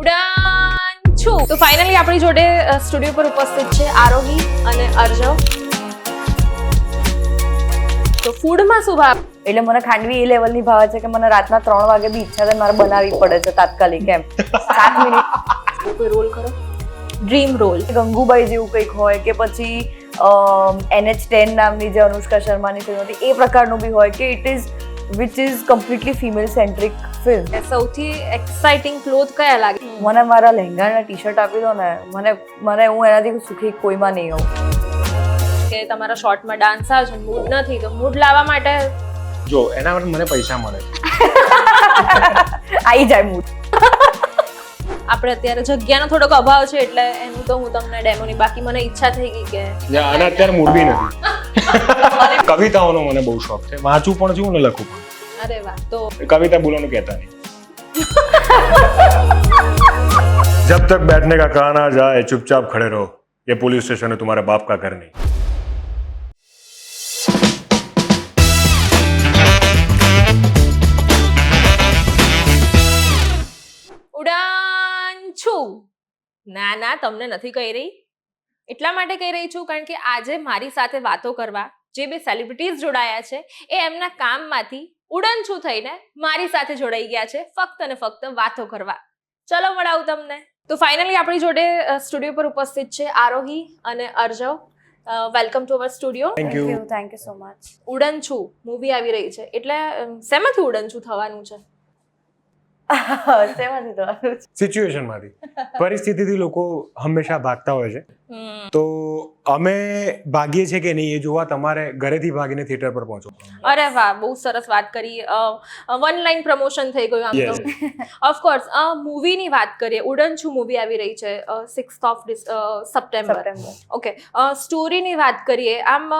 ઉડાન છું. તો ફાઇનલી આપણી જોડે સ્ટુડિયો પર ઉપસ્થિત છે આરોહી અને અર્જવ. તો ફૂડમાં શું ભાવ? એટલે મને ખાંડવી એ લેવલની ભાવે છે કે મને રાતના ત્રણ વાગે બી ઈચ્છા થાય મારે બનાવવી પડે છે તાત્કાલિક એમ. સાત મિનિટ. કોઈ રોલ કરો ડ્રીમ રોલ ગંગુબાઈ જેવું કંઈક હોય કે પછી એનએચ ટેન નામની જે અનુષ્કા શર્માની ફિલ્મ હતી એ પ્રકારનું બી હોય કે it is which is completely female centric film સૌથી એક્સાઇટિંગ ક્લોથ કયા લાગે મને મારા લહેંગાના ટી શર્ટ આપી દો ને મને મને હું એનાથી સુખી કોઈમાં નહીં હોઉં કે તમારા શોર્ટમાં ડાન્સ આવે છે મૂડ નથી તો મૂડ લાવવા માટે જો એના માટે મને પૈસા મળે આવી જાય મૂડ આપણે અત્યારે જગ્યાનો થોડોક અભાવ છે એટલે એનું તો હું તમને ડેમોની બાકી મને ઈચ્છા થઈ ગઈ કે જે અને અત્યારે મૂડ બી નથી કવિતાઓનો મને બહુ શોખ છે વાંચું પણ છું ને લખું પણ અરે વાહ તો कविता बोलो कहता नहीं जब तक बैठने का कहा ना जाए चुपचाप खड़े रहो ये पुलिस स्टेशन है तुम्हारे बाप का घर नहीं ના ના તમને નથી કહી રહી. એટલા માટે કહી રહી છું કારણ કે આજે મારી સાથે વાતો કરવા જે બે સેલિબ્રિટીઝ જોડાયા છે એ એમના કામમાંથી ઉડન છું થઈને મારી સાથે જોડાઈ ગયા છે ફક્ત ને ફક્ત વાતો કરવા. ચલો મળાવું તમને. તો ફાઇનલી આપણી જોડે સ્ટુડિયો પર ઉપસ્થિત છે આરોહી અને Arjav. Welcome to our studio thank you thank you so much ઉડન છું મૂવી આવી રહી છે. એટલે શેમાંથી ઉડન છું થવાનું છે? શેમાંથી થવાનું છે? સિચ્યુએશનમાંથી. પરિસ્થિતિથી લોકો હંમેશા ભાગતા હોય છે. તો અમે ભાગીએ છીએ કે નહીં એ જોવા તમારે ઘરેથી ભાગીને થિયેટર પર પહોંચો. અરે વાહ બહુ સરસ વાત કરી. વન લાઈન પ્રમોશન થઈ ગયું આમ તો. ઓફકોર્સ મૂવીની વાત કરીએ. ઉડન છું મૂવી આવી રહી છે six of September September okay સ્ટોરીની વાત કરીએ. આમ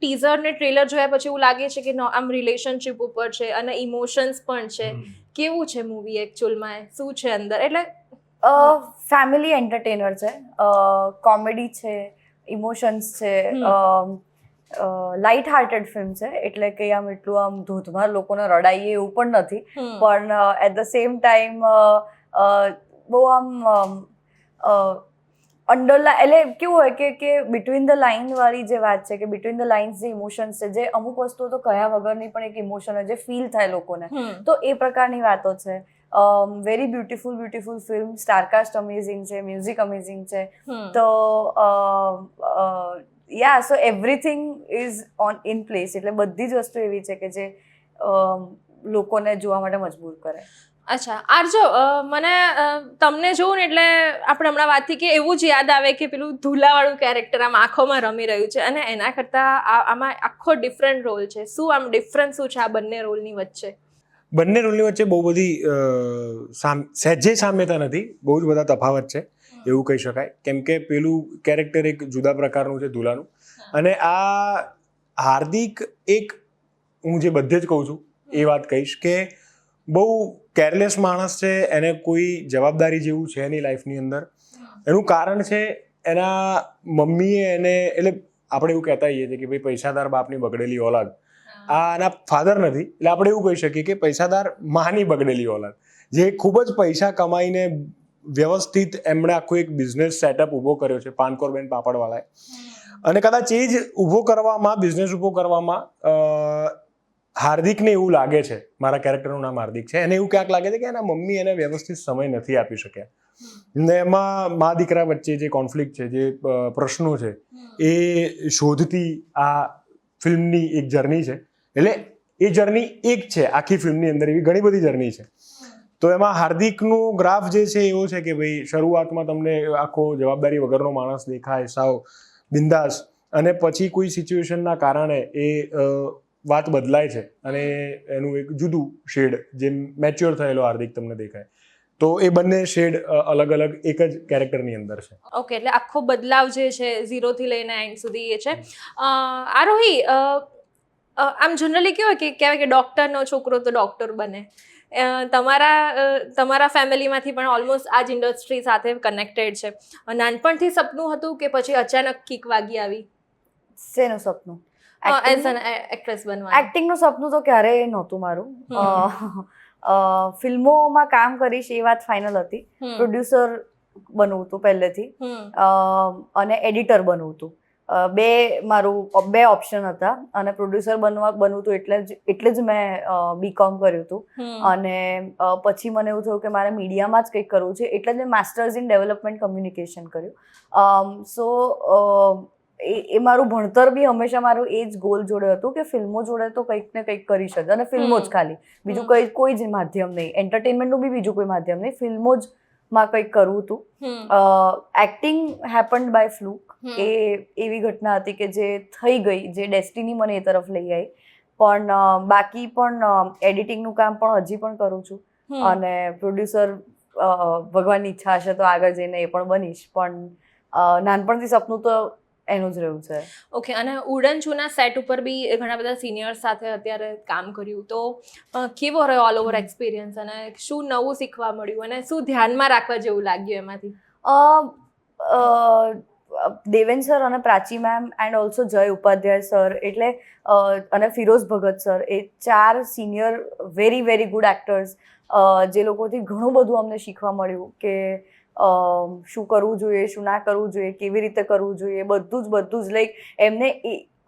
ટીઝર ને ટ્રેલર જોયા પછી એવું લાગે છે કે નો- આમ રિલેશનશિપ ઉપર છે અને ઇમોશન્સ પણ છે. કેવું છે મૂવી એકચ્યુઅલમાં શું છે અંદર? એટલે ફેમિલી એન્ટરટેનર છે. કોમેડી છે ઇમોશન્સ છે લાઇટ હાર્ટેડ ફિલ્મ છે. એટલે કે આમ એટલું આમ ધોધમાર લોકોને રડાઈએ એવું પણ નથી. પણ એટ ધ સેમ ટાઈમ બહુ આમ અંડરલા એટલે કેવું હોય કે કે બિટવીન ધ લાઇન વાળી જે વાત છે કે બિટવીન ધ લાઇન્સ જે ઇમોશન્સ છે જે અમુક વસ્તુઓ તો કયા વગરની પણ એક ઇમોશન હોય જે ફીલ થાય લોકોને. તો એ પ્રકારની વાતો છે. Very beautiful beautiful film star cast amazing છે મ્યુઝિક અમેઝિંગ છે. તો yeah so everything is on in place એટલે બધી જ વસ્તુ એવી છે કે જે લોકોને જોવા માટે મજબૂર કરે. અચ્છા. આરજો મને તમને જોઉં ને એટલે આપણે હમણાં વાતથી કે એવું જ યાદ આવે કે પેલું ધૂલાવાળું કેરેક્ટર આમ આંખોમાં રમી રહ્યું છે અને એના કરતાં આ- આમાં આખો ડિફરન્ટ રોલ છે. શું આમ ડિફરન્સ શું છે આ બંને રોલની વચ્ચે? બંને રોલની વચ્ચે બહુ બધી સામ સહેજે સામ્યતા નથી. બહુ જ બધા તફાવત છે એવું કહી શકાય. કેમ કે પેલું કેરેક્ટર એક જુદા પ્રકારનું છે ધૂલાનું. અને આ હાર્દિક એક હું જે બધે જ કહું છું એ વાત કહીશ કે બહુ કેરલેસ માણસ છે એને કોઈ જવાબદારી જેવું છે એની લાઈફની અંદર. એનું કારણ છે એના મમ્મીએ એને એટલે આપણે એવું કહેતા હોઈએ છીએ કે ભાઈ પૈસાદાર બાપની બગડેલી ઓલાદ. આ એના ફાધર નથી એટલે આપણે એવું કહી શકીએ કે પૈસાદાર માની બગડેલી ઓલાદ. જે ખૂબ જ પૈસા કમાઈને વ્યવસ્થિત એમણે આખો એક બિઝનેસ સેટઅપ ઊભો કર્યો છે પાનકોરબેન પાપડવાળાએ. અને કદાચ એ જ ઊભો કરવામાં બિઝનેસ ઊભો કરવામાં હાર્દિકને એવું લાગે છે મારા કેરેક્ટરનું નામ હાર્દિક છે એને એવું ક્યાંક લાગે છે કે એના મમ્મી એને વ્યવસ્થિત સમય નથી આપી શક્યા. ને એમાં મા દીકરા વચ્ચે જે કોન્ફ્લિક્ટ છે જે પ્રશ્નો છે એ શોધતી આ ફિલ્મની એક જર્ની છે. એટલે એ જર્ની એક છે આખી ફિલ્મની અંદર એવી ઘણી બધી જર્ની છે. તો એમાં હાર્દિકનો ગ્રાફ જે છે એવો છે કે ભાઈ શરૂઆતમાં તમને આખો જવાબદારી વગરનો માણસ દેખાય સાવ બિંદાસ. અને પછી કોઈ સિચ્યુએશનના કારણે એ વાત બદલાય છે અને એનું એક જુદું શેડ જે મેચ્યોર થયેલો હાર્દિક તમને દેખાય. તો એ બંને શેડ અલગ અલગ એક જ કેરેક્ટરની અંદર છે. ઓકે એટલે આખો બદલાવ જે છે ઝીરોથી લઈને એન્ડ સુધી એ છે. આરોહી આમ જનરલી કેવું કે કહેવાય કે ડૉક્ટરનો છોકરો તો ડૉક્ટર બને. તમારા તમારા ફેમિલીમાંથી પણ ઓલમોસ્ટ આ જ ઇન્ડસ્ટ્રી સાથે કનેક્ટેડ છે. નાનપણથી સપનું હતું કે પછી અચાનક કિક વાગી આવી? શેનું સપનું? એઝ એન એક્ટ્રેસ બનવા એક્ટિંગનું સપનું તો ક્યારેય નહોતું મારું. ફિલ્મોમાં કામ કરીશ એ વાત ફાઇનલ હતી. પ્રોડ્યુસર બનવું હતું પહેલેથી. અ, અને એડિટર બનવું હતું. બે મારું બે ઓપ્શન હતા. અને પ્રોડ્યુસર બનવા બનવું હતું એટલે જ એટલે જ મેં બીકોમ કર્યું હતું. અને પછી મને એવું થયું કે મારે મીડિયામાં જ કંઈક કરવું છે. એટલે જ મેં માસ્ટર્સ ઇન ડેવલપમેન્ટ કમ્યુનિકેશન કર્યું. સો એ એ મારું ભણતર બી હંમેશા મારું એ જ ગોલ જોડે હતું કે ફિલ્મો જોડે તો કંઈક ને કંઈક કરી શકે અને ફિલ્મો જ ખાલી. બીજું કંઈ કોઈ જ માધ્યમ નહીં. એન્ટરટેનમેન્ટનું બી બીજું કોઈ માધ્યમ નહીં. ફિલ્મો જ માં કંઈક કરવું હતું. એક્ટિંગ હેપન્ડ બાય ફ્લુક એ એવી ઘટના હતી કે જે થઈ ગઈ જે ડેસ્ટિની મને એ તરફ લઈ આવી પણ બાકી પણ એડિટિંગનું કામ પણ હજી પણ કરું છું. અને પ્રોડ્યુસર ભગવાનની ઈચ્છા હશે તો આગળ જઈને એ પણ બનીશ. પણ નાનપણથી સપનું તો એનું જ રહ્યું છે. ઓકે અને ઉડન ચૂના સેટ ઉપર બી ઘણા બધા સિનિયર સાથે અત્યારે કામ કર્યું. તો કેવો રહ્યો ઓલ ઓવર એક્સપિરિયન્સ અને શું નવું શીખવા મળ્યું અને શું ધ્યાનમાં રાખવા જેવું લાગ્યું એમાંથી? દેવેન સર અને પ્રાચી મેમ એન્ડ ઓલ્સો જય ઉપાધ્યાય સર એટલે અને ફિરોઝ ભગત સર એ ચાર senior very very good actors જે લોકોથી ઘણું બધું અમને શીખવા મળ્યું કે શું કરવું જોઈએ શું ના કરવું જોઈએ કેવી રીતે કરવું જોઈએ બધું જ બધું જ. લાઈક એમને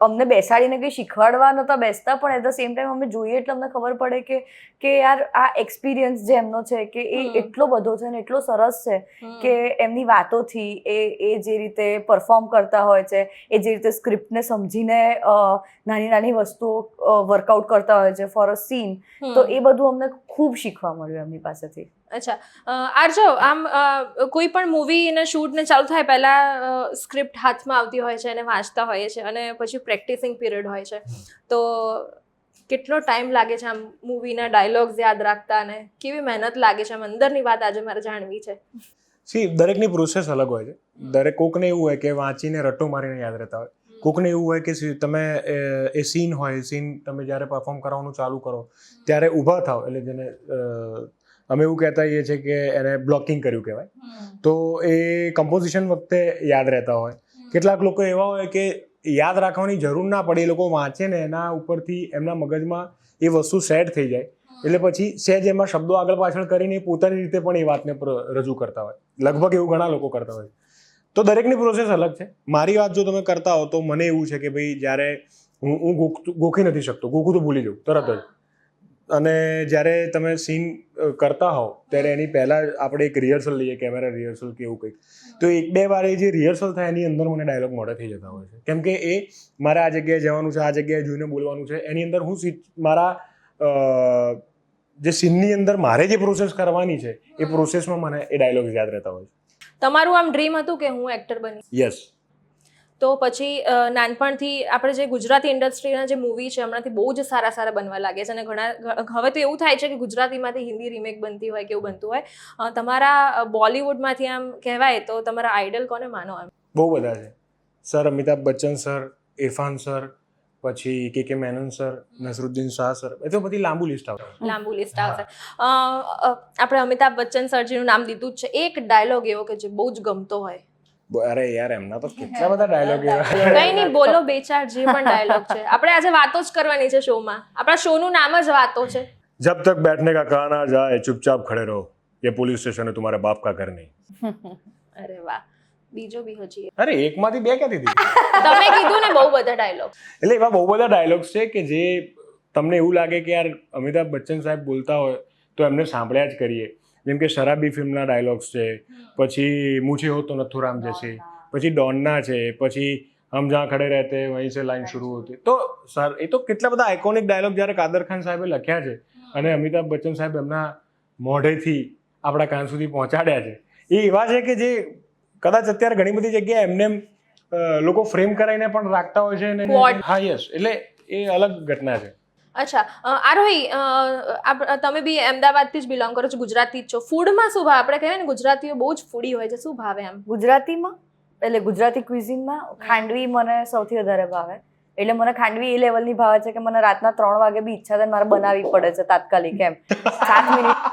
અમને બેસાડીને કંઈ શીખવાડવા નહોતા બેસતા પણ એટ ધ સેમ ટાઈમ અમે જોઈએ એટલે અમને ખબર પડે કે કે યાર આ એક્સપિરિયન્સ જે એમનો છે કે એ એટલો બધો છે ને એટલો સરસ છે કે એમની વાતોથી એ એ જે રીતે પરફોર્મ કરતા હોય છે એ જે રીતે સ્ક્રિપ્ટને સમજીને નાની નાની વસ્તુઓ વર્કઆઉટ કરતા હોય છે ફોર અ સીન તો એ બધું અમને ખૂબ શીખવા મળ્યું એમની પાસેથી. અચ્છા. અ, આરજો આમ કોઈ પણ મૂવી ને શૂટ ચાલુ થાય પહેલાં સ્ક્રિપ્ટ હાથમાં આવતી હોય છે અને વાંચતા હોઈએ છે અને પછી પ્રેક્ટિસિંગ પીરિયડ હોય છે. તો કેટલો ટાઈમ લાગે છે આમ મૂવીના ડાયલોગ્સ યાદ રાખતા અને કેવી મહેનત લાગે છે આમ અંદરની વાત આજે મારે જાણવી છે? સી દરેકની પ્રોસેસ અલગ હોય છે. દરેક કોકને એવું હોય કે વાંચીને રટો મારીને યાદ રહેતા હોય. કોકને એવું હોય કે તમે એ, સીન હોય સીન તમે જ્યારે પરફોર્મ કરવાનું ચાલુ કરો ત્યારે ઊભા થાવ એટલે જેને અમે એવું કહેતા હોઈએ છીએ કે એને બ્લોકિંગ કર્યું કહેવાય. તો એ કમ્પોઝિશન વખતે યાદ રહેતા હોય. કેટલાક લોકો એવા હોય કે યાદ રાખવાની જરૂર ના પડે એ લોકો વાંચે ને એના ઉપરથી એમના મગજમાં એ વસ્તુ સેટ થઈ જાય. એટલે પછી સહેજ એમાં શબ્દો આગળ પાછળ કરીને પોતાની રીતે પણ એ વાતને રજૂ કરતા હોય. લગભગ એવું ઘણા લોકો કરતા હોય તો દરેકની પ્રોસેસ અલગ છે. મારી વાત જો તમે કરતા હો તો મને એવું છે કે ભાઈ જ્યારે હું હું ગોખ- ગોખી નથી શકતો. ગોખું તો ભૂલી જાઉં તરત જ. અને જ્યારે તમે સીન કરતા હોવ ત્યારે એની પહેલાં આપણે એક રિહર્સલ લઈએ કેમેરા રિહર્સલ કે એવું કંઈક. તો એક બે વાર એ જે રિહર્સલ થાય એની અંદર મને ડાયલોગ મોડા થઈ જતા હોય છે. કેમ કે એ મારે આ જગ્યાએ જવાનું છે આ જગ્યાએ જોઈને બોલવાનું છે એની અંદર હું મારા જે સીનની અંદર મારે જે પ્રોસેસ કરવાની છે એ પ્રોસેસમાં મને એ ડાયલોગ યાદ રહેતા હોય છે. તમારું આમ ડ્રીમ હતું કે હું એક્ટર બની? યસ તો પછી નાનપણથી આપણે જે ગુજરાતી ઇન્ડસ્ટ્રીના જે મૂવી છે હમણાંથી બહુ જ સારા સારા બનવા લાગે છે અને ઘણા હવે તો એવું થાય છે કે ગુજરાતીમાંથી હિન્દી રિમેક બનતી હોય કે એવું બનતું હોય. તમારા બોલિવૂડમાંથી આમ કહેવાય તો તમારા આઈડલ કોને માનો એમ? બહુ બધા છે. Sir Amitabh Bachchan sir Irrfan sir પછી K K Menon sir Naseeruddin Shah sir એ તો બધી લાંબુ લિસ્ટ આવે લાંબુ લિસ્ટ આવશે. આપણે અમિતાભ બચ્ચન સરજીનું નામ દીધું જ છે. એક ડાયલોગ એવો કે જે બહુ જ ગમતો હોય. અરે યાર એમના તો કેટલા બધા ડાયલોગ કઈ નહીં બોલો બે ચાર જે પણ ડાયલોગ છે. આપણે આજે વાતો જ કરવાની છે શોમાં. આપણા શોનું નામ જ વાતો છે. જબ તક બેઠને કા કહા ના જાય ચૂપચાપ ખડે રહો. એ પોલીસ સ્ટેશન હે તમારા બાપ કા ઘર નહીં. અરે વાહ. બીજો બી હજી અરે બે ક્યાંથી તમે કીધું ને બહુ બધા ડાયલોગ એટલે એવા બહુ બધા ડાયલોગ્સ છે કે જે તમને એવું લાગે કે યાર અમિતાભ બચ્ચન સાહેબ બોલતા હોય તો એમને સાંભળ્યા જ કરીએ. જેમ કે શરાબી ફિલ્મના ડાયલોગ્સ છે પછી મુછે હો તો નથુરામ જશે પછી ડોનના છે પછી હમ જ્યાં ખડે રહેતે વહીં સે લાઈન શરૂ હોતી. તો સર એ તો કેટલા બધા આઇકોનિક ડાયલોગ જ્યારે કાદર ખાન સાહેબે લખ્યા છે અને અમિતાભ બચ્ચન સાહેબ એમના મોઢેથી આપણા કાન સુધી પહોંચાડ્યા છે. એ એવા છે કે જે કદાચ અત્યારે ઘણી બધી જગ્યાએ એમને એમ લોકો ફ્રેમ કરાવીને પણ રાખતા હોય છે હા યસ એટલે એ અલગ ઘટના છે. અચ્છા આરોહી તમે બી અમદાવાદથી જ બિલોંગ કરો છો ગુજરાતી જ છો. ફૂડમાં શું ભાવે? આપણે કહેવાય ને ગુજરાતીઓ બહુ જ ફૂડી હોય છે. શું ભાવે એમ? ગુજરાતીમાં? એટલે ગુજરાતી ક્વિઝિનમાં ખાંડવી મને સૌથી વધારે ભાવે. એટલે મને ખાંડવી એ લેવલની ભાવે છે કે મને રાતના ત્રણ વાગે બી ઈચ્છા થાય મારે બનાવવી પડે છે તાત્કાલિક એમ. સાત મિનિટ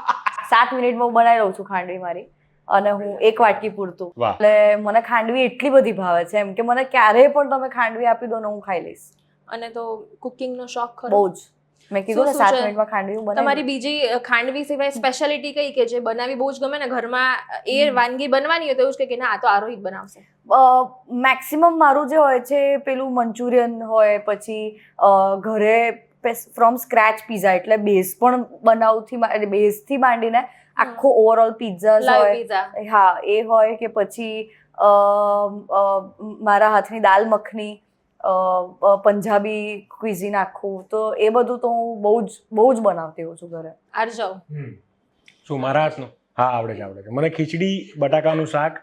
સાત મિનિટમાં હું બનાવી લઉં છું ખાંડવી મારી અને હું એક વાટકી પૂરતું. એટલે મને ખાંડવી એટલી બધી ભાવે છે એમ કે મને ક્યારેય પણ તમે ખાંડવી આપી દો ને હું ખાઈ લઈશ. અને તો કુકિંગનો શોખ બહુ જ. મેં કીધું ને સાત મિનિટમાં ખાંડવી બનાવી તમારી બીજી ખાંડવી સિવાય સ્પેશિયાલિટી કઈ કે જે બનાવી બહુ જ ગમે ને? ઘરમાં એ વાનગી બનવાની હોય તો એવું જ કે ના આ તો આરોહિત બનાવશે. મેક્સિમમ મારું જે હોય છે પેલું મંચુરિયન હોય પછી ઘરે ફ્રોમ સ્ક્રેચ પીઝા એટલે બેઝ પણ બનાવથી બેઝથી માંડીને આખો ઓવરઓલ પિઝા હોય. હા એ હોય કે પછી મારા હાથની દાલ મખની પંજાબી ક્વિઝિન આખું તો એ બધું તો હું બહુ જ બહુ જ બનાવતી હોઉં છું ઘરે. આરજવ શું મારા હાથનું? હા આવડે છે આવડે છે. મને ખીચડી બટાકાનું શાક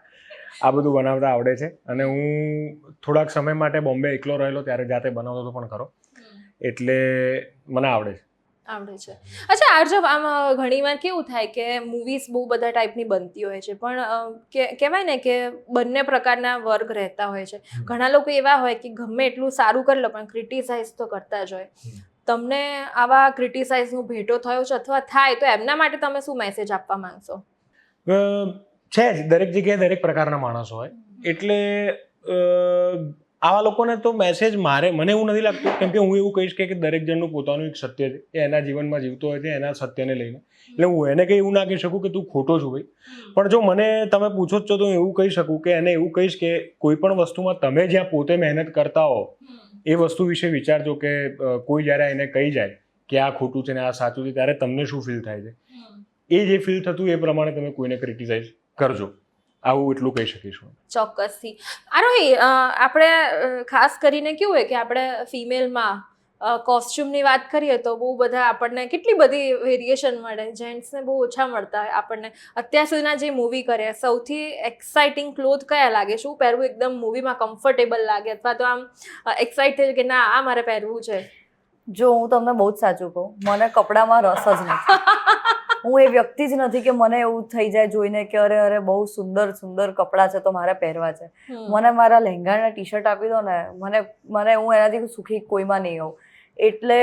આ બધું બનાવતા આવડે છે. અને હું થોડાક સમય માટે બોમ્બે એકલો રહેલો ત્યારે જાતે બનાવતો હતો પણ ખરો. એટલે મને આવડે છે. આવડે છે. અચ્છા આર્જવ આમ ઘણીવાર કેવું થાય કે મૂવીઝ બહુ બધા ટાઈપની બનતી હોય છે પણ કે કહેવાય ને કે બંને પ્રકારના વર્ગ રહેતા હોય છે. ઘણા લોકો એવા હોય કે ગમે એટલું સારું કરી લો પણ ક્રિટિસાઇઝ તો કરતા જ હોય. તમને આવા ક્રિટિસાઇઝનો ભેટો થયો છે અથવા થાય તો એમના માટે તમે શું મેસેજ આપવા માંગશો? છે દરેક જગ્યાએ દરેક પ્રકારના માણસો હોય. એટલે આવા લોકોને તો મેસેજ મારે મને એવું નથી લાગતું. કેમ કે હું એવું કહીશ કે દરેક જણનું પોતાનું એક સત્ય છે. એ એના જીવનમાં જીવતો હોય છે એના સત્યને લઈને. એટલે હું એને કંઈ એવું ના કહી શકું કે તું ખોટો છું ભાઈ. પણ જો મને તમે પૂછો જ છો તો હું એવું કહી શકું કે એને એવું કહીશ કે કોઈ પણ વસ્તુમાં તમે જ્યાં પોતે મહેનત કરતા હો એ વસ્તુ વિશે વિચારજો કે કોઈ જ્યારે એને કહી જાય કે આ ખોટું છે ને આ સાચું છે ત્યારે તમને શું ફીલ થાય છે? એ જે ફીલ થતું એ પ્રમાણે તમે કોઈને ક્રિટિસાઇઝ કરજો. આવું એટલું કહી શકીશું. ચોક્કસથી. આરોહી આપણે ખાસ કરીને કેવું હોય કે આપણે ફિમેલમાં કોસ્ચ્યુમની વાત કરીએ તો બહુ બધા આપણને કેટલી બધી વેરિએશન મળે. જેન્ટ્સને બહુ ઓછા મળતા હોય આપણને. અત્યાર સુધીના જે મૂવી કર્યા સૌથી એક્સાઇટિંગ ક્લોથ કયા લાગે? શું પહેરવું એકદમ મૂવીમાં કમ્ફર્ટેબલ લાગે? અથવા તો આમ એક્સાઇટ થઈ કે ના આ મારે પહેરવું છે. જો હું તમને બહુ જ સાચું કહું મને કપડામાં રસ જ નથી. હું એ વ્યક્તિ જ નથી કે મને એવું થઈ જાય જોઈને કે અરે અરે બહુ સુંદર સુંદર કપડાં છે તો મારે પહેરવા છે. મને મારા લહેંગાના ટી શર્ટ આપી દો ને મને મને હું એનાથી સુખી કોઈમાં નહીં હોઉં. એટલે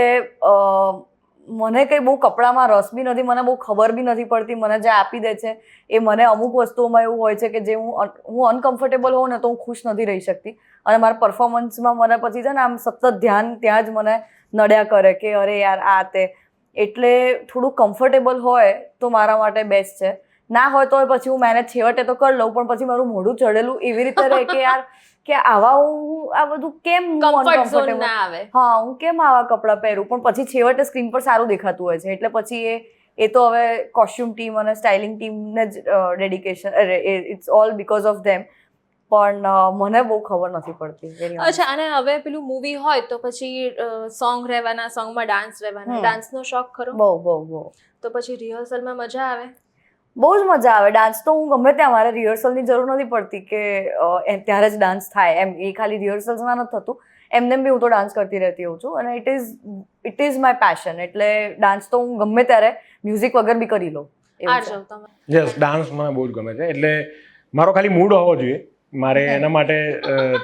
મને કંઈ બહુ કપડામાં રસ બી નથી મને બહુ ખબર બી નથી પડતી મને જે આપી દે છે એ મને અમુક વસ્તુઓમાં એવું હોય છે કે જે હું હું અનકમ્ફર્ટેબલ હોઉં ને તો હું ખુશ નથી રહી શકતી. અને મારા પરફોર્મન્સમાં મને પછી છે ને આમ સતત ધ્યાન ત્યાં જ મને નડ્યા કરે કે અરે યાર આ તે એટલે થોડું કમ્ફર્ટેબલ હોય તો મારા માટે બેસ્ટ છે. ના હોય તો પછી હું મેનેજ છેવટે તો કરી લઉં પણ પછી મારું મોઢું ચડેલું એવી રીતે રહે કે યાર કે આવા હું આ બધું કેમ ના આવે. હા હું કેમ આવા કપડાં પહેરું? પણ પછી છેવટે સ્ક્રીન પર સારું દેખાતું હોય છે. એટલે પછી એ એ તો હવે કોસ્ચ્યુમ ટીમ અને સ્ટાઇલિંગ ટીમને જ dedication it's all because of them પણ મને બહુ ખબર નથી પડતી અચ્છા અને હવે પેલું મૂવી હોય તો પછી સોંગ રહેવાના સોંગમાં ડાન્સ રહેવાના. ડાન્સનો શોખ ખરો? બહુ બહુ બહુ. તો પછી રિહર્સલમાં મજા આવે? બહુ જ મજા આવે. ડાન્સ તો હું ગમે ત્યાં મારે રિહર્સલની જરૂર નથી પડતી કે ત્યારે જ ડાન્સ થાય. એમ એ ખાલી રિહર્સલ્સમાં નથી થતું. એમને બી હું તો ડાન્સ કરતી રહેતી હોઉં છું. અને it is it is my passion એટલે ડાન્સ તો હું ગમે ત્યારે મ્યુઝિક વગર બી કરી લઉં. યસ ડાન્સ મને બહુ જ ગમે છે. એટલે મારો ખાલી મૂડ હોવો જોઈએ. મારે એના માટે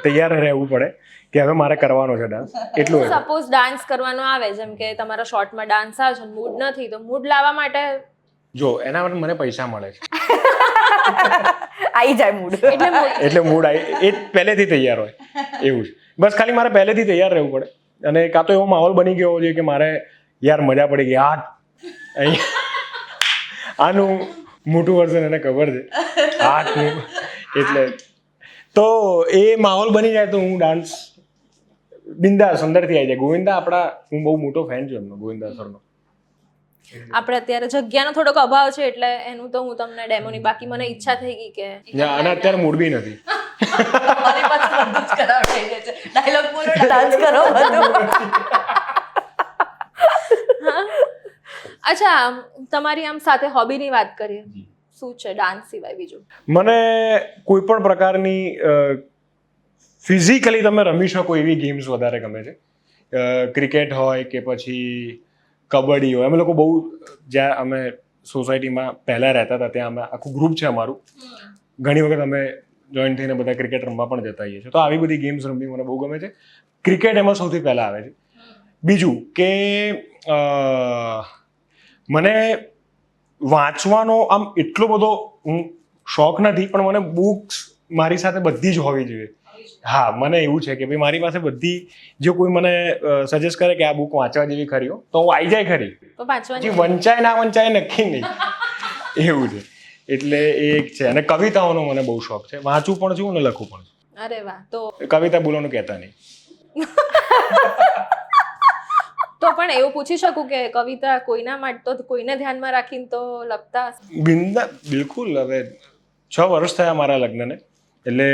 તૈયાર રહેવું પડે કે હવે મારે કરવાનો છે ડાન્સ એટલું. સપોઝ ડાન્સ કરવાનો આવે જેમ કે તમારા શોર્ટમાં ડાન્સ આવે છે મૂડ નથી તો મૂડ લાવવા માટે જો એના માટે મને પૈસા મળે છે. આવી જાય મૂડ એટલે એટલે મૂડ આવી એ પહેલેથી તૈયાર હોય. એવું છે. બસ ખાલી મારે પહેલેથી તૈયાર રહેવું પડે. અને કાં તો એવો માહોલ બની ગયો છે કે મારે યાર મજા પડી ગઈ આ અહીં આનું મોટું વર્ઝન એને ખબર છે. હાથનું એટલે તો એ માહોલ બની જાય તો હું ડાન્સ બિંદાસ અંદરથી આવી જાય. ગોવિંદા આપણા હું બહુ મોટો ફેન છું એમનો ગોવિંદા સરનો આપણે અત્યારે જગ્યાનો થોડોક અભાવ છે એટલે એનું તો હું તમને ડેમોની બાકી મને ઈચ્છા થઈ ગઈ કે અને અત્યારે મૂડ બી નથી. ડાયલોગ બોલો ડાન્સ કરો બધું. અચ્છા તમારી આમ સાથે હોબીની વાત કરીએ. શું છે ડાન્સ સિવાય બીજું? મને કોઈ પણ પ્રકારની ફિઝિકલી તમે રમી શકો એવી ગેમ્સ વધારે ગમે છે. ક્રિકેટ હોય કે પછી કબડ્ડી હોય. અમે લોકો બહુ જ્યાં અમે સોસાયટીમાં પહેલાં રહેતા હતા ત્યાં અમે આખું ગ્રુપ છે અમારું. ઘણી વખત અમે જોઈન થઈને બધા ક્રિકેટ રમવા પણ જતા હોઈએ છીએ. તો આવી બધી ગેમ્સ રમવી મને બહુ ગમે છે. ક્રિકેટ એમાં સૌથી પહેલાં આવે છે. બીજું કે મને વાંચવાનો આમ એટલો બધો હું શોખ નથી પણ મને બુક્સ મારી સાથે બધી જ હોવી જોઈએ. હા મને એવું છે કે ભાઈ મારી પાસે બધી જો કોઈ મને સજેસ્ટ કરે કે આ બુક વાંચવા જેવી ખરી હો તો હું આવી જાય ખરી. વંચાય ના વંચાય નક્કી નહીં. એવું છે. એટલે એ એક છે. અને કવિતાઓનો મને બહુ શોખ છે. વાંચું પણ છું અને લખું પણ છું. અરે વાહ તો કવિતા બોલવાનું કહેતા નહીં. તો પણ એવું પૂછી શકું કે કવિતા કોઈના માટે તો કોઈને ધ્યાનમાં રાખીને તો લખતા? બિંદા બિલકુલ. હવે છ વર્ષ થયા મારા લગ્નને. એટલે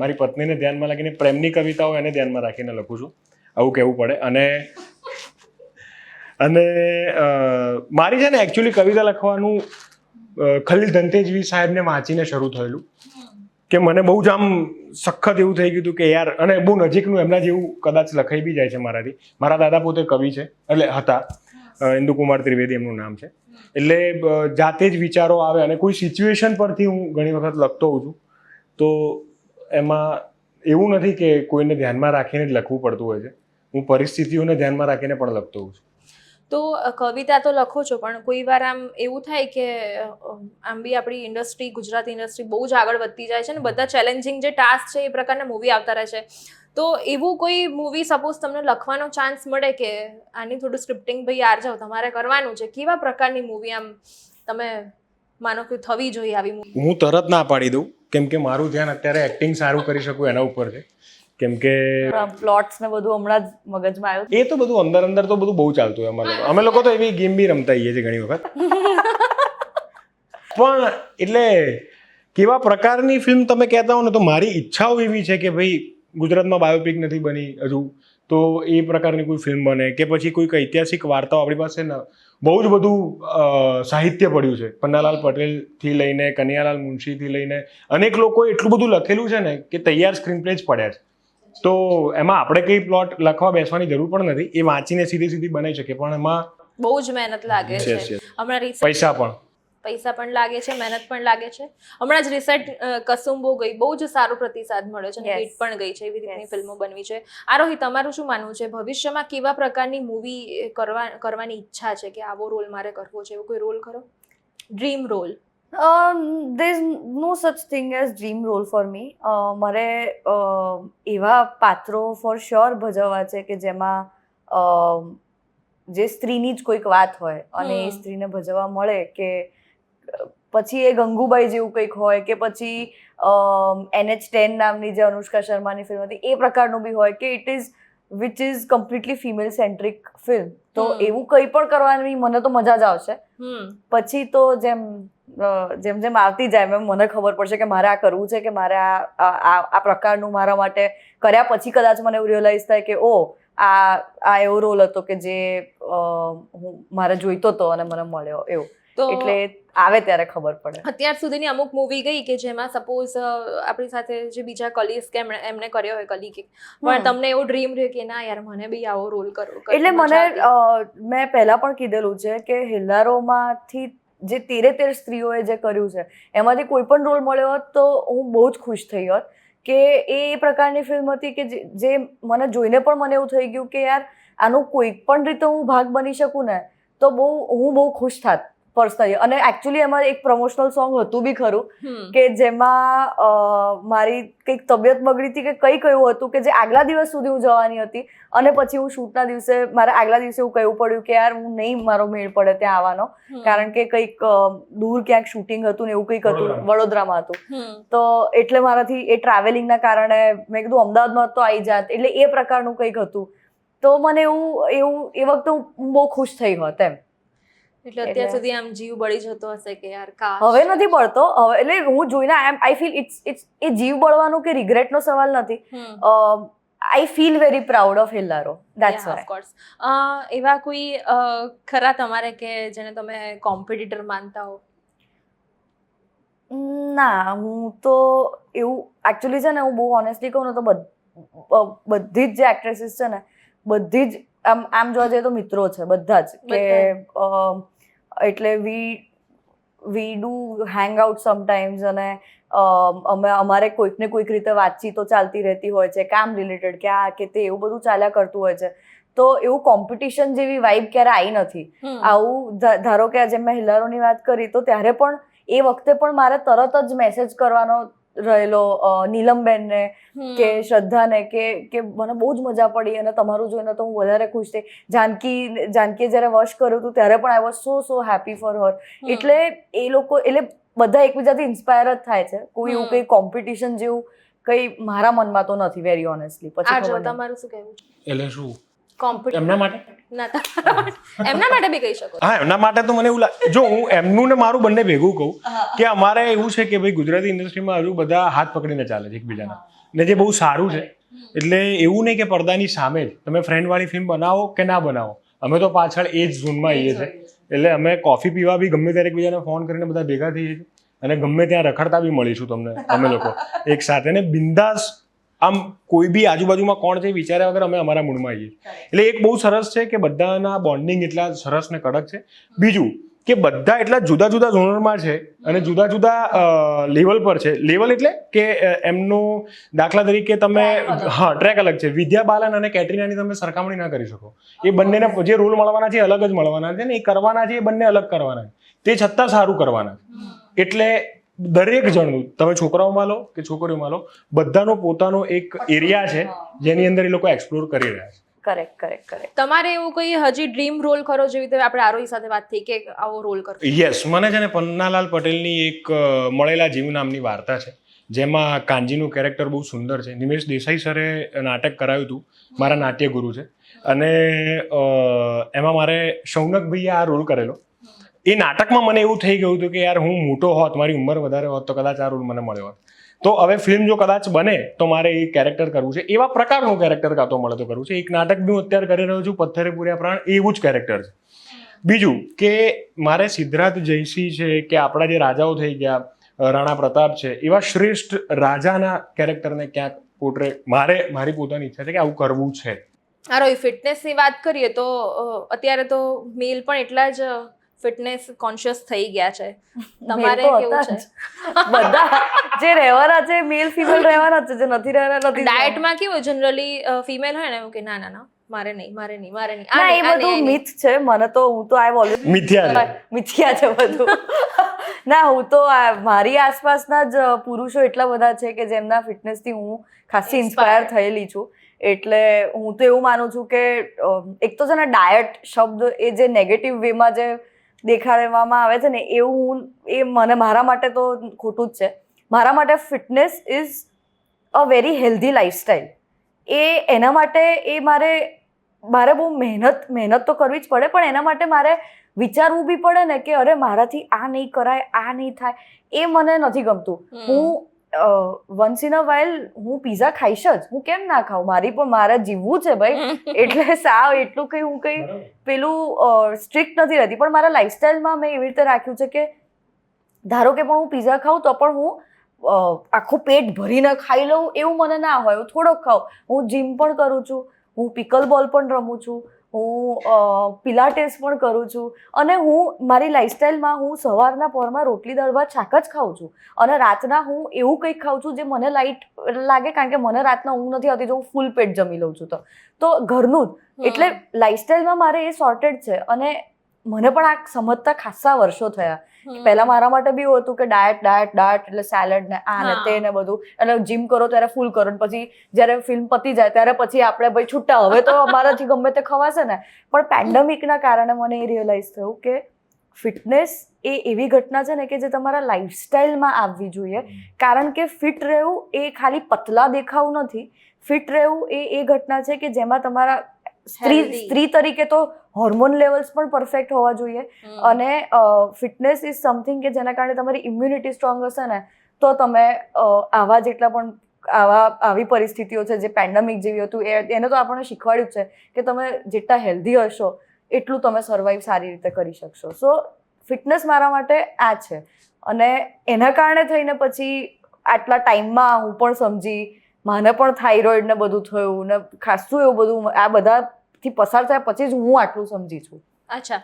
મારી પત્નીને ધ્યાનમાં રાખીને પ્રેમની કવિતાઓ એને ધ્યાનમાં રાખીને લખું છું. આવું કહેવું પડે. અને અને મારી છે ને એકચ્યુઅલી કવિતા લખવાનું ખલીલ ધનતેજવી સાહેબને વાંચીને શરૂ થયેલું. કે મને બહુ જ આમ સખત એવું થઈ ગયું હતું કે યાર, અને બહુ નજીકનું એમના જેવું કદાચ લખાઈ બી જાય છે મારાથી. મારા દાદા પોતે કવિ છે, એટલે હતા. ઇન્દુકુમાર ત્રિવેદી એમનું નામ છે. એટલે જાતે જ વિચારો આવે અને કોઈ સિચ્યુએશન પરથી હું ઘણી વખત લખતો હોઉં છું. તો એમાં એવું નથી કે કોઈને ધ્યાનમાં રાખીને જ લખવું પડતું હોય છે. હું પરિસ્થિતિઓને ધ્યાનમાં રાખીને પણ લખતો હોઉં છું. તો કવિતા તો લખો છો, પણ કોઈ વાર આમ એવું થાય કે આમ બી આપણી ઇન્ડસ્ટ્રી, ગુજરાતી ઇન્ડસ્ટ્રી બહુ જ આગળ વધતી જાય છે ને, બધા ચેલેન્જિંગ જે ટાસ્ક છે એ પ્રકારના મૂવી આવતા રહે છે. તો એવું કોઈ મૂવી સપોઝ તમને લખવાનો ચાન્સ મળે કે, આની થોડું સ્ક્રિપ્ટિંગ ભાઈ આર જાઓ, તમારે કરવાનું છે. કેવા પ્રકારની મૂવી આમ તમે માનો કે થવી જોઈએ આવી મૂવી? હું તરત ના પાડી દઉં, કેમ કે મારું ધ્યાન અત્યારે એક્ટિંગ સારું કરી શકું એના ઉપર છે કેમ કે પ્લોટ્સ ને બધું હમણાં જ મગજમાં આવ્યું. એ તો બધું અંદર અંદર તો બધું બહુ ચાલતું હોય અમારે અમે લોકો તો એવી ગેમ બી રમતા હોઈએ છીએ ઘણી વખત. પણ એટલે કેવા પ્રકારની ફિલ્મ તમે કહેતા હો ને તો મારી ઈચ્છાઓ એવી છે કે ભાઈ ગુજરાતમાં બાયોપિક નથી બની હજુ તો એ પ્રકારની કોઈ ફિલ્મ બને કે પછી કોઈક ઐતિહાસિક વાર્તાઓ આપણી પાસે ને બહુ જ બધું સાહિત્ય પડ્યું છે. પન્નાલાલ પટેલથી લઈને કન્યાલાલ મુનશીથી લઈને અનેક લોકોએ એટલું બધું લખેલું છે ને કે તૈયાર સ્ક્રીન પ્લે જ પડ્યા છે. તો એમાં આપણે કંઈ પ્લોટ લખવા બેસવાની જરૂર પણ નથી. એ વાંચીને સીધી સીધી બનાવી શકે પણ એમાં બહુ જ મહેનત લાગે છે. હમણાં પૈસા પણ. પૈસા પણ લાગે છે મહેનત પણ લાગે છે. હમણાં જ રિસર્ચ કસુંબો ગઈ. બહુ જ સારો પ્રતિસાદ મળ્યો છે Yes. હિટ પણ ગઈ છે એવી રીતની ફિલ્મો બનવી છે. આરોહી તમારું શું માનવું છે? ભવિષ્યમાં કેવા પ્રકારની મૂવી કરવા કરવાની ઈચ્છા છે કે આવો રોલ મારે કરવો છે? એવો કોઈ રોલ ખરો? Dream role there is no such thing as dream role for me મારે એવા પાત્રો ફોર શ્યોર ભજવવા છે કે જેમાં જે સ્ત્રીની જ કોઈક વાત હોય અને એ સ્ત્રીને ભજવવા મળે કે પછી એ ગંગુબાઈ જેવું કંઈક હોય કે પછી એનએચ ટેન નામની જે અનુષ્કા શર્માની ફિલ્મ હતી એ પ્રકારનું બી હોય કે it is which is completely female centric film તો એવું કંઈ પણ કરવાની મને તો મજા જ આવશે. પછી તો જેમ જેમ જેમ આવતી જાય એમ મને ખબર પડશે કે મારે આ કરવું છે કે મારે આ આ- પ્રકારનું મારા માટે કર્યા પછી કદાચ મને એવું રિયલાઇઝ થાય કે ઓ આ આ એવો રોલ હતો કે જે હું મારે જોઈતો હતો અને મને મળ્યો. એવો. તો એટલે આવે ત્યારે ખબર પડે. અત્યાર સુધીની અમુક મૂવી ગઈ કે જેમાં સપોઝ આપણી સાથે જે બીજા કલીગ્સ કે એમણે એમને કર્યો હોય કલીગ પણ તમને એવો ડ્રીમ રહ્યો કે ના યાર મને બી આવો રોલ કરવો એટલે મને મેં પહેલા પણ કીધેલું છે કે હિલ્લારોમાંથી જે તેરે તેર સ્ત્રીઓએ જે કર્યું છે, એમાંથી કોઈ પણ રોલ મળ્યો હોત તો હું બહુ જ ખુશ થઈ હોત કે એ પ્રકારની ફિલ્મ હતી કે જે મને જોઈને પણ મને એવું થઈ ગયું કે યાર આનો કોઈ પણ રીતે હું ભાગ બની શકું ને, તો બહુ, હું બહુ ખુશ થાત. પર્સનલી અને એકચ્યુઅલી એમાં એક પ્રમોશનલ સોંગ હતું બી ખરું કે જેમાં મારી કંઈક તબિયત બગડી હતી કે કંઈક એવું હતું કે જે આગલા દિવસ સુધી હું જવાની હતી અને પછી હું શૂટના દિવસે મારે આગલા દિવસે એવું કહેવું પડ્યું કે યાર હું નહીં મારો મેળ પડે ત્યાં આવવાનો. કારણ કે કંઈક દૂર ક્યાંક શૂટિંગ હતું ને એવું કંઈક હતું. વડોદરામાં. વડોદરામાં હતું. તો એટલે મારાથી એ ટ્રાવેલિંગના કારણે મેં કીધું અમદાવાદમાં તો આવી જાત. એટલે એ પ્રકારનું કંઈક હતું. તો મને એવું એવું એ વખતે હું બહુ ખુશ થઈ હોત એમ. એટલે અત્યાર સુધી આમ જીવ બળી જતો હશે કે યાર કાશ. હવે નથી બળતો. હવે એટલે હું જોઈને I I feel it's it's એ જીવ બળવાનો કે રિગ્રેટનો સવાલ નથી. I feel very proud of Hellaro that's of course એવા કોઈ ખરા તમારે કે જેને તમે કોમ્પિટિટર માનતા હો? ના હું તો એવું એકચ્યુઅલી છે ને હું બહુ ઓનેસ્ટલી કહું ને તો બધી જ જે એક્ટ્રેસીસ છે ને બધી જ આમ આમ જોવા જઈએ તો મિત્રો છે બધા જ. કે એટલે we we do hang out sometimes અને અમે અમારે કોઈકને કોઈક રીતે વાતચીતો ચાલતી રહેતી હોય છે કામ રિલેટેડ કે આ કે તે એવું બધું ચાલ્યા કરતું હોય છે. તો એવું કોમ્પિટિશન જેવી વાઇબ ક્યારે આવી નથી. આવું ધારો કે આજે મેં હિલારોની વાત કરી તો ત્યારે પણ એ વખતે પણ મારે તરત જ મેસેજ કરવાનો રહેલો નીલમબેનને. કે શ્રદ્ધાને કે કે મને બહુ જ મજા પડી અને તમારું જોઈને તો હું વધારે ખુશ થઈ. જાનકી જાનકીએ જ્યારે વશ કર્યું હતું ત્યારે પણ I was so so happy for her એટલે એ લોકો એટલે બધા એકબીજાથી ઇન્સ્પાયર જ થાય છે. કોઈ એવું કંઈ કોમ્પિટિશન જેવું કંઈ મારા મનમાં તો નથી વેરી ઓનેસ્ટલી પછી. તમારું શું કહેવું? એટલે શું? કોમ્પિટિશન એમના માટે? ના એમના માટે બી કહી શકો હા એમના માટે તો મને એવું લાગે જો હું એમનું ને મારું બંને ભેગું કહું કે અમારે એવું છે કે ભાઈ ગુજરાતી ઇન્ડસ્ટ્રીમાં હજુ બધા હાથ પકડીને ચાલે છે એકબીજાના. ને જે બહુ સારું છે. એટલે એવું નહીં કે પડદાની સામે જ. તમે ફ્રેન્ડ વાળી ફિલ્મ બનાવો કે ના બનાવો. અમે તો પાછળ એ જ ઝોનમાં આવીએ છીએ. એટલે અમે કોફી પીવા બી ગમે ત્યારે એકબીજાને ફોન કરીને બધા ભેગા થઈએ છીએ. અને ગમે ત્યાં રખડતા બી મળીશું તમને અમે લોકો. એક સાથે ને બિંદાસ આમ કોઈ બી આજુબાજુમાં કોણ છે વિચાર્યા વગર અમે અમારા મૂડમાં આવીએ એટલે એક બહુ સરસ છે કે બધાના બોન્ડિંગ એટલા સરસ ને કડક છે. બીજું કે બધા એટલા જુદા જુદા ઝોનરમાં છે અને જુદા જુદા લેવલ પર છે. લેવલ એટલે કે એમનો દાખલા તરીકે તમે હા ટ્રેક અલગ છે. વિદ્યા બાલન અને કેટરીનાની તમે સરખામણી ના કરી શકો. એ બંનેને જે રોલ મળવાના છે એ અલગ જ મળવાના છે ને એ કરવાના છે એ બંને અલગ કરવાના છે. તે છતાં સારું કરવાના એટલે દરેક જણનું તમે છોકરાઓમાં લો કે છોકરીઓમાં લો બધાનો પોતાનો એક એરિયા છે જેની અંદર એ લોકો એક્સપ્લોર કરી રહ્યા છે. કરેક્ટ કરેક્ટ કરેક્ટ તમારે એવું કોઈ હજી ડ્રીમ રોલ ખરો જેવી રીતે આપણે આરોહી સાથે વાત થઈ કે આવો રોલ કરો યસ મને છે ને પન્નાલાલ પટેલની એક મળેલા જીવ નામની વાર્તા છે જેમાં કાંજીનું કેરેક્ટર બહુ સુંદર છે. નિમેશ દેસાઈ સરે નાટક કરાવ્યું હતું મારા નાટ્ય ગુરુ છે. અને એમાં મારે શૌનકભાઈએ આ રોલ કરેલો. એ નાટકમાં મને એવું થઈ ગયું હતું કે યાર હું મોટો હોત, મારી ઉંમર વધારે હોત તો કદાચ આ રોલ મને મળ્યો હોત. તો હવે ફિલ્મ જો કદાચ બને તો મારે એ કેરેક્ટર કરવું છે. એવા પ્રકારનું કેરેક્ટર કાં તો મળે તો કરવું છે. એક નાટક બી હું અત્યારે કરી રહ્યો છું, પથ્થરે પૂર્યા પ્રાણ, એવું જ કેરેક્ટર છે. બીજું કે મારે સિદ્ધાર્થ જયસિંહ છે કે આપણા જે રાજાઓ થઈ ગયા, રાણા પ્રતાપ છે, એવા શ્રેષ્ઠ રાજાના કેરેક્ટરને ક્યાંક પોટ્રે મારે, મારી પોતાની ઈચ્છા છે કે આવું કરવું છે. આરોહી ફિટનેસની વાત કરીએ તો અત્યારે તો મેલ પણ એટલા જ ફિટનેસ કોન્શિયસ થઈ ગયા છે. તમારે કેવું છે? બધા જે રહેવાના છે મેલ ફિમેલ રહેવાના છે જે નથી રહેવાના નથી ડાયટમાં કેવું જનરલી ફિમેલ હોય ને એવું કે ના ના ના મારે નહીં મારે નહીં મારે નહીં. આ એ બધું મિથ છે મને તો હું તો આઈ ઓલવેઝ મિથ્યા છે. મિથ્યા છે બધું. ના હું તો મારી આસપાસના જ પુરુષો એટલા બધા છે કે જેમના ફિટનેસથી હું ખાસી ઇન્સ્પાયર થયેલી છું. એટલે હું તો એવું માનું છું કે એક તો છે ને ડાયટ શબ્દ એ જે નેગેટિવ વેમાં જે દેખાડવામાં આવે છે ને એવું હું એ મને મારા માટે તો ખોટું જ છે. મારા માટે fitness is a very healthy lifestyle એ એના માટે એ મારે મારે બહુ મહેનત મહેનત તો કરવી જ પડે પણ એના માટે મારે વિચારવું બી પડે ને કે અરે મારાથી આ નહીં કરાય આ નહીં થાય એ મને નથી ગમતું. હું વન્સ ઇન અ વાઇલ હું પીઝા ખાઈશ જ. હું કેમ ના ખાઉં? મારી પણ મારા જીવવું છે ભાઈ. એટલે સાવ એટલું કંઈ હું કંઈ પેલું સ્ટ્રિક્ટ નથી રહેતી. પણ મારા લાઈફસ્ટાઈલમાં મેં એવી રીતે રાખ્યું છે કે ધારો કે પણ હું પીઝા ખાઉં તો પણ હું આખું પેટ ભરીને ખાઈ લઉં એવું મને ના હોય. હું થોડોક ખાઉં. હું જીમ પણ કરું છું. હું પિકલ બોલ પણ રમું છું. હું પિલાટેસ પણ કરું છું અને હું મારી લાઈફસ્ટાઈલમાં હું સવારના પહોરમાં રોટલી દાળ ભાત શાક જ ખાઉં છું. અને રાતના હું એવું કંઈક ખાઉં છું જે મને લાઇટ લાગે કારણ કે મને રાતના ઊંઘ નથી આવતી જો હું ફૂલ પેટ જમી લઉં છું તો. તો ઘરનું જ. એટલે લાઈફસ્ટાઈલમાં મારે એ સોર્ટેડ છે અને મને પણ આ સમજતા ખાસા વર્ષો થયા. પહેલા મારા માટે બી એવું હતું કે ડાયટ ડાયટ ડાયટ એટલે સેલેડ ને આ ને તે ને બધું. એટલે જીમ કરો ત્યારે ફૂલ કરો. ને પછી જ્યારે ફિલ્મ પતી જાય ત્યારે પછી આપણે ભાઈ છૂટા. હવે તો અમારાથી ગમે તે ખવાશે ને. પણ પેન્ડેમિકના કારણે મને એ રિયલાઇઝ થયું કે ફિટનેસ એ એવી ઘટના છે ને કે જે તમારા લાઈફસ્ટાઈલમાં આવવી જોઈએ. કારણ કે ફિટ રહેવું એ ખાલી પતલા દેખાવું નથી. ફિટ રહેવું એ એ ઘટના છે કે જેમાં તમારા સ્ત્રી સ્ત્રી તરીકે તો હોર્મોન લેવલ્સ પણ પરફેક્ટ હોવા જોઈએ. અને ફિટનેસ ઇઝ સમથિંગ કે જેના કારણે તમારી ઇમ્યુનિટી સ્ટ્રોંગ હશે ને તો તમે આવા જેટલા પણ આવા આવી પરિસ્થિતિઓ છે જે પેન્ડેમિક જેવી હતું એ એને તો આપણને શીખવાડ્યું છે કે તમે જેટલા હેલ્ધી હશો એટલું તમે સર્વાઈવ સારી રીતે કરી શકશો. સો ફિટનેસ મારા માટે આ છે. અને એના કારણે થઈને પછી આટલા ટાઈમમાં હું પણ સમજી મને પણ થાઇરોઇડ ને બધું થયું ને ખાસું એવું બધું આ બધાથી પસાર થયા પછી જ હું આટલું સમજી છું. અચ્છા.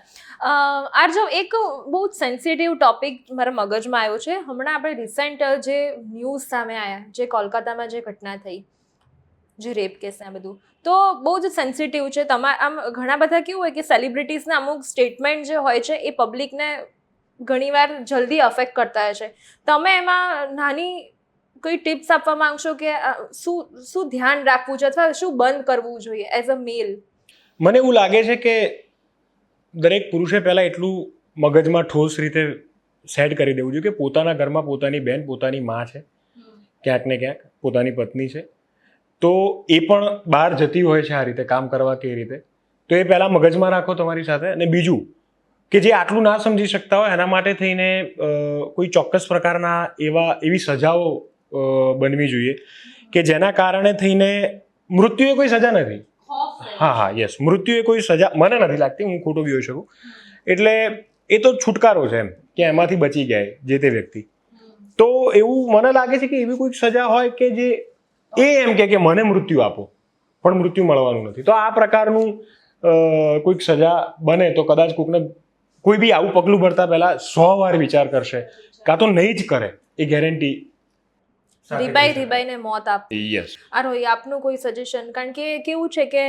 આરજવ, એક બહુ જ સેન્સિટિવ ટોપિક મારા મગજમાં આવ્યો છે. હમણાં આપણે રિસેન્ટ જે ન્યૂઝ સામે આવ્યા જે કોલકાતામાં જે ઘટના થઈ, જે રેપ કેસ ને બધું, તો બહુ જ સેન્સિટિવ છે. તમારે આમ ઘણા બધા કેવું હોય કે સેલિબ્રિટીઝના અમુક સ્ટેટમેન્ટ જે હોય છે, એ પબ્લિકને ઘણીવાર જલ્દી અફેક્ટ કરતા હોય છે. તમે એમાં નાની કોઈ ટિપ્સ આપવા માંગશો કે શું શું ધ્યાન રાખવું છે અથવા શું બંધ કરવું જોઈએ એઝ અ મેલ મને એવું લાગે છે કે દરેક પુરુષે પહેલાં એટલું મગજમાં ઠોસ રીતે સેટ કરી દેવું જોઈએ કે પોતાના ઘરમાં પોતાની બેન, પોતાની માં છે. ક્યાંક ને ક્યાંક પોતાની પત્ની છે. તો એ પણ બહાર જતી હોય છે આ રીતે, કામ કરવા કે રીતે. તો એ પહેલાં મગજમાં રાખો તમારી સાથે અને બીજું કે જે આટલું ના સમજી શકતા હોય એના માટે થઈને કોઈ ચોક્કસ પ્રકારના એવા, એવી સજાઓ બનવી જોઈએ કે જેના કારણે થઈને મૃત્યુ એ કોઈ સજા નથી. હા હા યસ મૃત્યુ એ કોઈ સજા, મને નથી લાગતી, હું ખોટો બી હોઈ શકું. એટલે એ તો છુટકારો છે એમ, કે એમાંથી બચી જાય જે તે વ્યક્તિ. તો એવું મને લાગે છે કે એવી કોઈક સજા હોય કે જે એ એમ કે કે મને મૃત્યુ આપો, પણ મૃત્યુ મળવાનું નથી. તો આ પ્રકારનું કોઈક સજા બને તો કદાચ કોઈકને કોઈ બી આવું પગલું ભરતા પહેલા સો વાર વિચાર કરશે. કાં તો નહીં જ કરે, એ ગેરંટી રીબાઈ રીબાઈને મોત આપ. યસ આ રોહી આપનું કોઈ સજેશન કારણ કે કેવું છે કે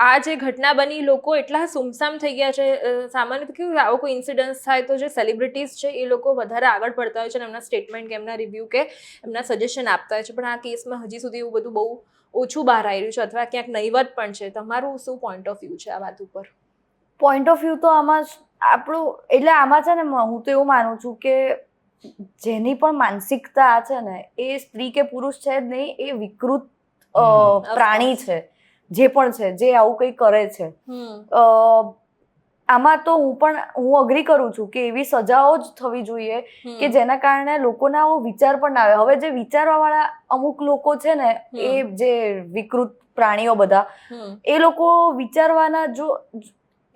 આ જે ઘટના બની લોકો એટલા સુમસામ થઈ ગયા છે. સામાન્ય કેવું આવો કોઈ ઇન્સિડન્સ થાય તો જે સેલિબ્રિટીઝ છે એ લોકો વધારે આગળ પડતા હોય છે અને એમના સ્ટેટમેન્ટ કે એમના રિવ્યૂ કે એમના સજેશન આપતા હોય છે. પણ આ કેસમાં હજી સુધી એવું બધું બહુ ઓછું બહાર આવી રહ્યું છે અથવા ક્યાંક નહીવત પણ છે. તમારું શું પોઈન્ટ ઓફ વ્યૂ છે આ વાત ઉપર? પોઈન્ટ ઓફ વ્યૂ તો આમાં આપણું એટલે આમાં છે ને હું તો એવું માનું છું કે જેની પણ માનસિકતા છે ને એ સ્ત્રી કે પુરુષ છે જ નહીં એ વિકૃત પ્રાણી છે જે પણ છે જે આવું કંઈ કરે છે. આમાં તો હું પણ હું અગ્રી કરું છું કે એવી સજાઓ જ થવી જોઈએ કે જેના કારણે લોકોને આવો વિચાર પણ ના આવે. હવે જે વિચારવા વાળા અમુક લોકો છે ને એ જે વિકૃત પ્રાણીઓ બધા એ લોકો વિચારવાના જો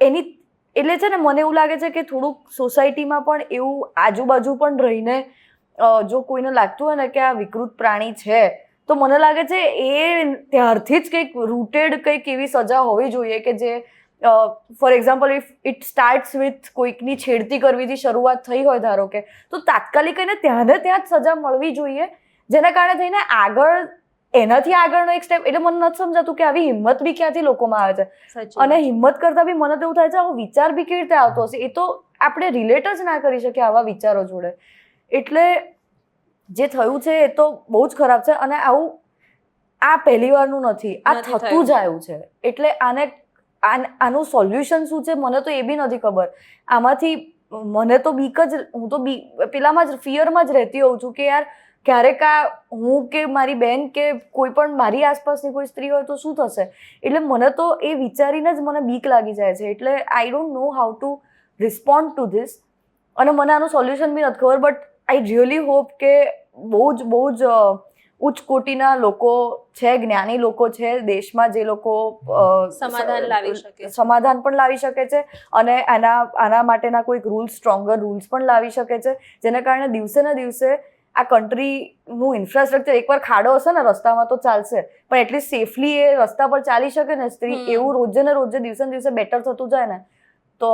એની એટલે છે ને મને એવું લાગે છે કે થોડુંક સોસાયટીમાં પણ એવું આજુબાજુ પણ રહીને જો કોઈને લાગતું હોય ને કે આ વિકૃત પ્રાણી છે, તો મને લાગે છે એ ત્યારથી જ કંઈક રૂટેડ કંઈક એવી સજા હોવી જોઈએ કે જે for example if it starts with કોઈકની છેડતી કરવીથી શરૂઆત થઈ હોય ધારો કે, તો તાત્કાલિક એને ત્યાંને ત્યાં જ સજા મળવી જોઈએ, જેના કારણે થઈને આગળ એનાથી આગળનો એક સ્ટેપ એટલે મને નથી સમજાતું કે આવી હિંમત બી ક્યાંથી લોકોમાં આવે છે. અને હિંમત કરતા બી મને તો એવું થાય છે આવો વિચાર બી કેવી રીતે આવતો હશે? એ તો આપણે રિલેટ જ ના કરી શકીએ આવા વિચારો જોડે. એટલે જે થયું છે એ તો બહુ જ ખરાબ છે અને આવું આ પહેલી વારનું નથી આ થતું જ આવ્યું છે. એટલે આને આનું સોલ્યુશન શું છે મને તો એ બી નથી ખબર. આમાંથી મને તો બીક જ હું તો બી પેલામાં જ ફિયરમાં જ રહેતી હોઉં છું કે યાર ક્યારેક આ હું કે મારી બેન કે કોઈ પણ મારી આસપાસની કોઈ સ્ત્રી હોય તો શું થશે? એટલે મને તો એ વિચારીને જ મને બીક લાગી જાય છે. એટલે I don't know how to respond to this અને મને આનું સોલ્યુશન બી નથી ખબર બટ આઈ રિયલી હોપ કે બહુ જ બહુ જ ઉચ્ચ કોટીના લોકો છે જ્ઞાની લોકો છે દેશમાં જે લોકો સમાધાન લાવી શકે. સમાધાન પણ લાવી શકે છે અને આના આના માટેના કોઈક રૂલ્સ સ્ટ્રોંગર રૂલ્સ પણ લાવી શકે છે. જેના કારણે દિવસે ને દિવસે આ કન્ટ્રીનું ઇન્ફ્રાસ્ટ્રક્ચર એકવાર ખાડો હશે ને રસ્તામાં તો ચાલશે. પણ એટલી સેફલી એ રસ્તા પર ચાલી શકે ને સ્ત્રી એવું રોજે ને રોજે દિવસે ને દિવસે બેટર થતું જાય ને તો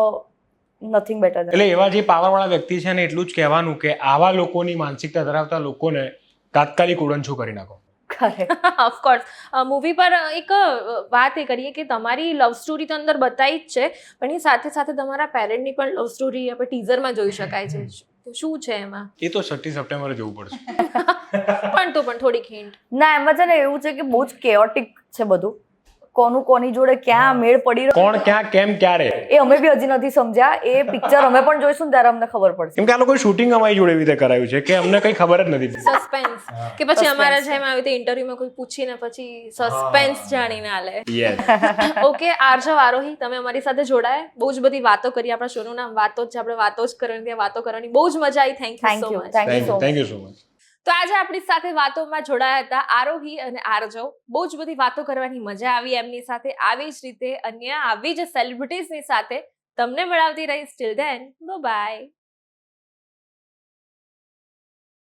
નથિંગ બેટર એટલે એવા જે પાવરવાળા વ્યક્તિ છે ને એટલું જ કહેવાનું કે આવા લોકોની માનસિકતા ધરાવતા લોકોને તાત્કાલિક ઉડનછું કરી નાખો. ઓફકોર્સ મૂવી પર એક વાત એ કરીએ કે તમારી લવ સ્ટોરી તો અંદર બતાવી જ છે પણ એ સાથે સાથે તમારા પેરેન્ટની પણ લવ સ્ટોરી આપણે ટીઝરમાં જોઈ શકાય છે. તો શું છે એમાં? એ તો છઠ્ઠી સપ્ટેમ્બરે જવું પડશે. પણ તો પણ થોડીક હિન્ટ ના એમાં છે ને એવું છે કે બહુ જ કેઓટિક છે બધું. કોનું કોની જોડે ક્યાં મેળ પડી રહ્યો કોણ ક્યાં કેમ ક્યારે? એ અમે બી હજી નથી સમજ્યા. એ પિક્ચર અમે પણ જોઈશું ત્યારે અમને ખબર પડશે. કેમ કે આ લોકો શૂટિંગ અમારી જોડે એવી રીતે કરાયું છે કે અમને કઈ ખબર જ નથી. સસ્પેન્સ કે પછી અમારા જેમ આવી રીતે ઇન્ટરવ્યુમાં કોઈ પૂછીને પછી સસ્પેન્સ જાણીને આલે. યસ ઓકે આરજવ આરોહી તમે અમારી સાથે જોડાયા. બહુ જ બધી વાતો કરી આપણા શોનું નામ. વાતો જ છે આપણે વાતો જ કરવાની વાતો કરવાની બહુ જ મજા આવી. Thank you thank so much thank you so much તો આજે આપણી સાથે વાતોમાં જોડાયા હતા આરોહી અને આરજવ બહુ જ બધી વાતો કરવાની મજા આવી એમની સાથે. આવી જ રીતે અન્ય આવી જ સેલિબ્રિટીઝની સાથે તમને મળાવતી રહી સ્ટીલ ધેન બાય